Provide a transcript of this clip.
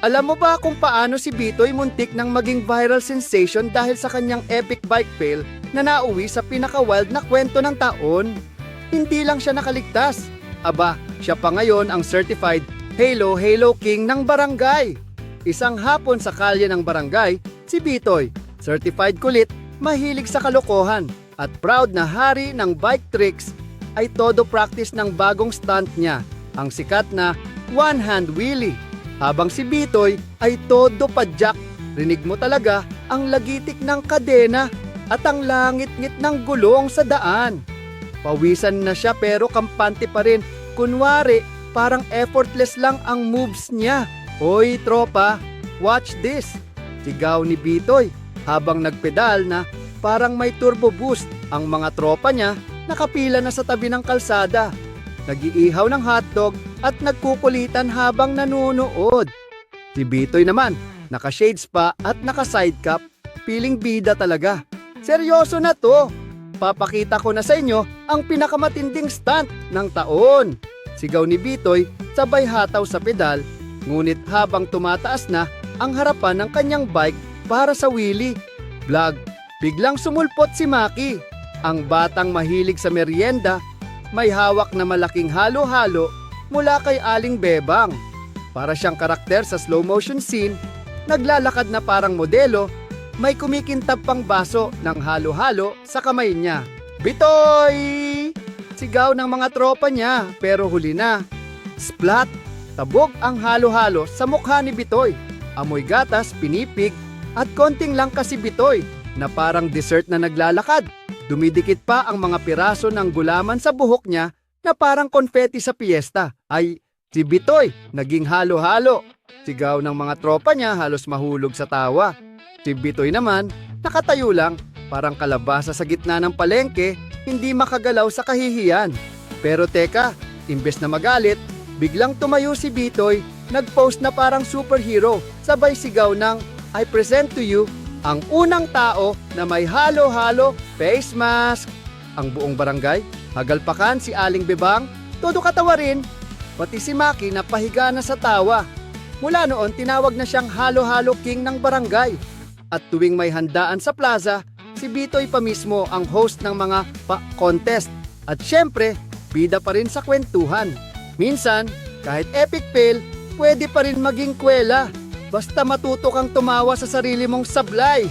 Alam mo ba kung paano si Bitoy muntik nang maging viral sensation dahil sa kanyang epic bike fail na nauwi sa pinaka-wild na kwento ng taon? Hindi lang siya nakaligtas. Aba, siya pa ngayon ang certified Halo Halo King ng barangay. Isang hapon sa kalye ng barangay, si Bitoy, certified kulit, mahilig sa kalokohan, at proud na hari ng bike tricks ay todo practice ng bagong stunt niya, ang sikat na one-hand wheelie. Habang si Bitoy ay todo padyak, rinig mo talaga ang lagitik ng kadena at ang langit-ngit ng gulong sa daan. Pawisan na siya pero kampante pa rin. Kunwari, parang effortless lang ang moves niya. Hoy tropa, watch this. Sigaw ni Bitoy habang nagpedal na parang may turbo boost. Ang mga tropa niya nakapila na sa tabi ng kalsada. Nagiihaw ng hotdog at nagkukulitan habang nanunood. Si Bitoy naman, naka-shades pa at naka-side cap, piling bida talaga. Seryoso na to. Papakita ko na sa inyo ang pinakamatinding stunt ng taon. Sigaw ni Bitoy sabay hataw sa pedal, ngunit habang tumataas na ang harapan ng kanyang bike para sa wheelie. Vlog, biglang sumulpot si Maki. Ang batang mahilig sa merienda, may hawak na malaking halo-halo mula kay Aling Bebang. Para siyang karakter sa slow motion scene, naglalakad na parang modelo, may kumikintab pang baso ng halo-halo sa kamay niya. Bitoy! Sigaw ng mga tropa niya pero huli na. Splat! Tabog ang halo-halo sa mukha ni Bitoy. Amoy gatas, pinipig, at konting lang kasi Bitoy na parang dessert na naglalakad. Dumidikit pa ang mga piraso ng gulaman sa buhok niya na parang konfeti sa piyesta. Ay, si Bitoy, naging halo-halo. Sigaw ng mga tropa niya halos mahulog sa tawa. Si Bitoy naman, nakatayo lang, parang kalabasa sa gitna ng palengke, hindi makagalaw sa kahihiyan. Pero teka, imbes na magalit, biglang tumayo si Bitoy, nag-post na parang superhero, sabay sigaw ng, I present to you, ang unang tao na may halo-halo face mask. Ang buong barangay, hagalpakan si Aling Bebang, todo katawa rin, pati si Maki na pahiga na sa tawa. Mula noon, tinawag na siyang halo-halo king ng barangay. At tuwing may handaan sa plaza, si Bitoy pa mismo ang host ng mga pa-contest. At syempre, bida pa rin sa kwentuhan. Minsan, kahit epic fail, pwede pa rin maging kwela. Basta matuto kang tumawa sa sarili mong sablay.